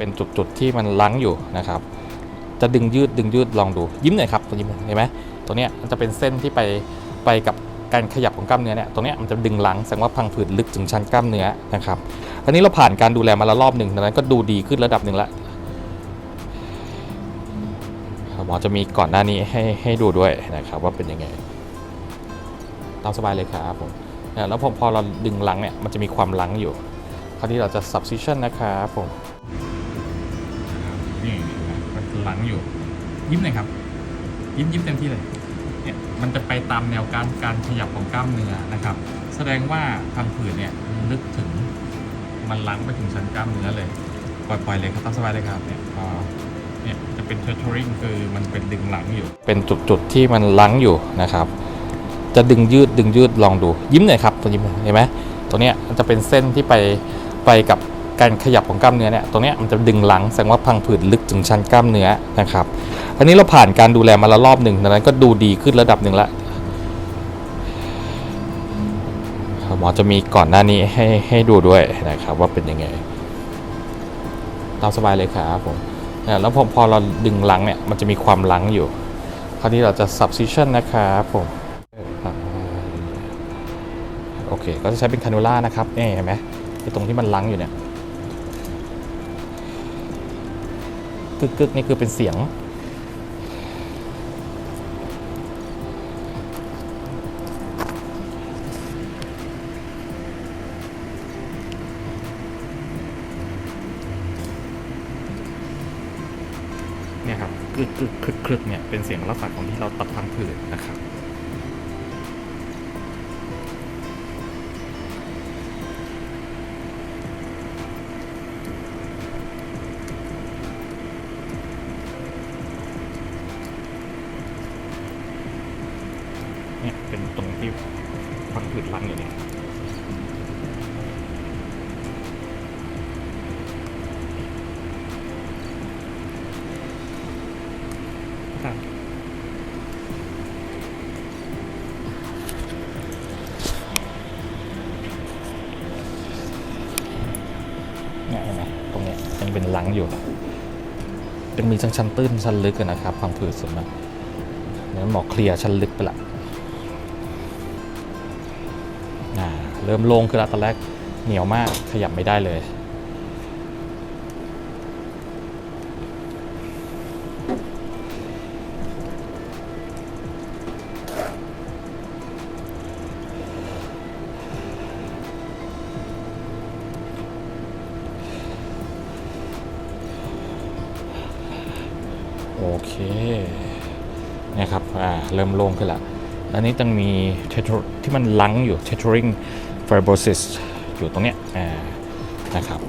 เป็นจุดๆที่มันลังอยู่นะครับ จะดึงยืดดึงยืดลองดูยิ้มหน่อยครับยิ้มเห็นไหมตัวเนี้ยมันจะเป็นเส้นที่ไปไปกับการขยับของกล้ามเนื้อเนี่ยตรงเนี้ยมันจะดึงลังแสดงว่าพังผืดลึกถึงชั้นกล้ามเนื้อนะครับอันนี้เราผ่านการดูแลมาแล้วรอบหนึ่งดังนั้นก็ดูดีขึ้นระดับหนึ่งละหมอจะมีก่อนหน้านี้ให้ให้ดูด้วยนะครับว่าเป็นยังไงตามสบายเลยครับผมแล้วพอพอเราดึงลังเนี่ยมันจะมีความลังอยู่ คราวนี้เราจะ substitution นะครับผม นี่มันลังอยู่ ยิ้มหน่อยครับ ยิ้มยิ้มเต็มที่เลย เนี่ยมันจะไปตามแนวการการขยับของกล้ามเนื้อนะครับ แสดงว่าพังผืดเนี่ยลึกถึงมันลังไปถึงชั้นกล้ามเนื้อเลย ปล่อยๆเลยครับตามสบายเลยครับเนี่ยพอเนี่ยจะเป็น tethering คือมันเป็นดึงหลังอยู่ เป็นจุดๆที่มันลังอยู่นะครับ จะดึงยืดดึงยืดลองดูยิ้มหน่อยครับตัวยิ้มเห็นไหมตัวเนี้ยมันจะเป็นเส้นที่ไปไปกับ การขยับของกล้ามเนื้อเนี่ยตรงนี้มันจะดึงหลังแสดงว่าพังผืดลึกถึงชั้นกล้ามเนื้อนะครับ อันนี้เราผ่านการดูแลมาแล้วรอบหนึ่งดังนั้นก็ดูดีขึ้นระดับหนึ่งละหมอจะมีก่อนหน้านี้ให้ให้ดูด้วยนะครับว่าเป็นยังไง ตามสบายเลยครับผมแล้วพอพอเราดึงหลังเนี่ยมันจะมีความหลังอยู่ คราวนี้เราจะ substitution นะครับผมโอเค ก็จะใช้เป็นคานูล่านะครับนี่เห็นไหมตรงที่มันลังอยู่เนี่ย กึกกึกๆนี่คือเป็นเสียง เนี่ยครับกึกกึกคึกคึกเนี่ยเป็นเสียงลักษณะของที่เราตัดพังผืดนะครับ เนี่ยเป็นตรงที่พังผืดลังอยู่เนี่ยครับเนี่ยเห็นไหมตรงเนี้ยยังเป็นลังอยู่เป็นมีชั้นชั้นตื้นชั้นลึกนะครับพังผืดส่วนมากนั้นหมอเคลียร์ชั้นลึกไปละ เริ่มโล่งขึ้นแล้วตอนแรกเหนียวมากขยับไม่ได้เลยโอเคนี่ยครับอ่าเริ่มโล่งขึ้นแล้วอันนี้ต้องมี tetra- ที่มันลังอยู่ tethering fibrosis อยู่ตรงเนี้ยนะครับ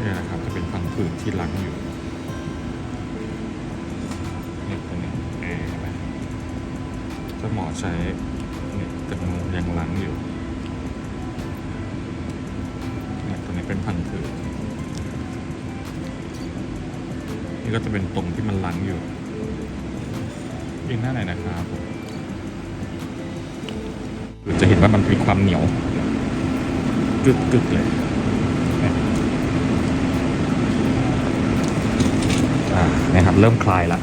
นี่นะครับจะเป็นพังผืดที่ลังอยู่นี่ตรงนี้เอเห็หมาหมอใช้เนี่ยจะยังลังอยู่เนี่ยตรงนี้เป็นพังผืดนี่ก็จะเป็นตรงที่มันลังอยู่ อีกหน้าไหนนะครับจะเห็นว่ามันมีความเหนียวกึกกึกเลยนะครับเริ่มคลายล้ว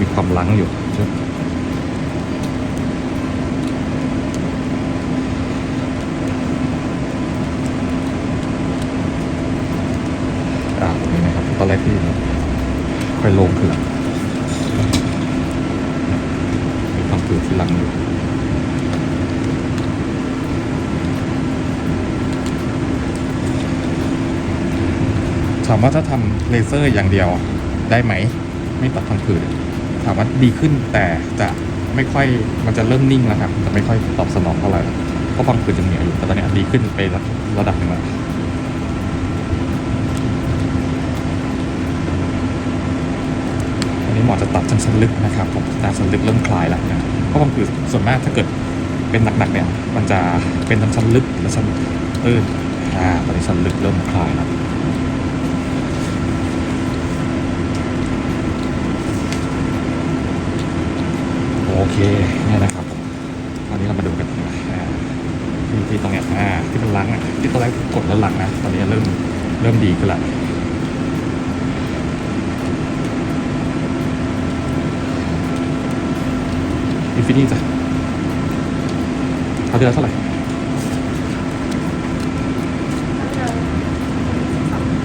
มีความลังอยู่ใช่ไหม อ่าตรงนี้นะครับตอน แรกที่ค่อยลงขึ้นหลังมีความผืดที่หลังอยู่ถามว่าถ้าทำเลเซอร์อย่างเดียวได้ไหม ไม่ตัดพังผืดถามว่าดีขึ้นแต่จะไม่ค่อยมันจะเริ่มนิ่งแล้วครับจะไม่ค่อยตอบสนองเท่าไหร่เพราะพังผืดยังเหนียวอยู่แต่ตอนนี้ดีขึ้นไประดับหนึ่งแล้ว นี้หมอจะตัดชั้นลึกนะครับผมตาชั้นลึกเริ่มคลายแล้วนะเพราะบางคือส่วนมากถ้าเกิดเป็นหนักๆเนี่ยมันจะเป็นชั้นลึกและชั้นเอออ่าตอนนี้ชั้นลึกเริ่มคลายแล้วโอเคเนี่ยนะครับตอนนี้เรามาดูกันที่ตรงเนี้ยอ่าที่มันล้างอะที่ตอนแรกกดแล้วลังนะตอนนี้เริ่มเริ่มดีขึ้นละ ฟินิตี้จ้ะเขาที่แล้วเท่าไหร่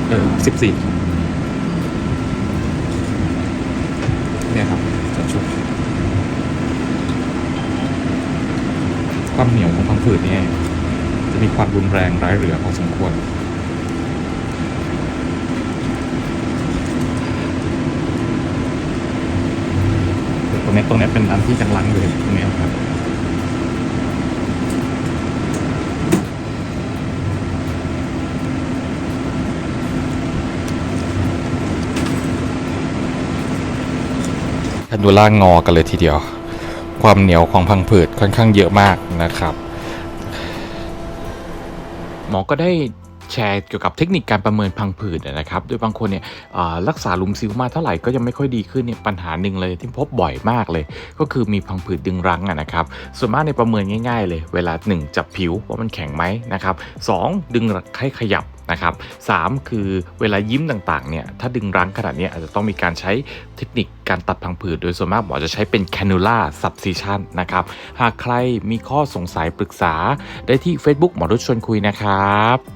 เออสิบสี่เนี่ยครับจะช่วยความเหนียวของพังผืดเนี่ยจะมีความรุนแรงร้ายเหลือพอสมควร ตรงนี้ตรงนี้เป็นอันที่จังลังอยู่ตรงนี้ครับแคนดูล่างอกันเลยทีเดียว ความเหนียวของพังผืดค่อนข้างเยอะมากนะครับ หมอก็ได้ แชร์เกี่ยวกับเทคนิคการประเมินพังผืดนะครับ โดยบางคนเนี่ยรักษาลุมซิวมาเท่าไหร่ก็ยังไม่ค่อยดีขึ้นเนี่ยปัญหาหนึ่งเลยที่พบบ่อยมากเลย ก็คือมีพังผืดดึงรั้งอะนะครับ ส่วนมากในประเมินง่าย ๆ เลย เวลา 1 จับผิวว่ามันแข็งไหมนะครับสองดึงให้ขยับนะครับสามคือเวลายิ้มต่างๆเนี่ยถ้าดึงรั้งขนาดนี้อาจจะต้องมีการใช้เทคนิคการตัดพังผืดโดยส่วนมากหมอจะใช้เป็น cannula subcision นะครับ หากใครมีข้อสงสัยปรึกษาได้ที่ Facebook หมอรุชชวนคุยนะครับ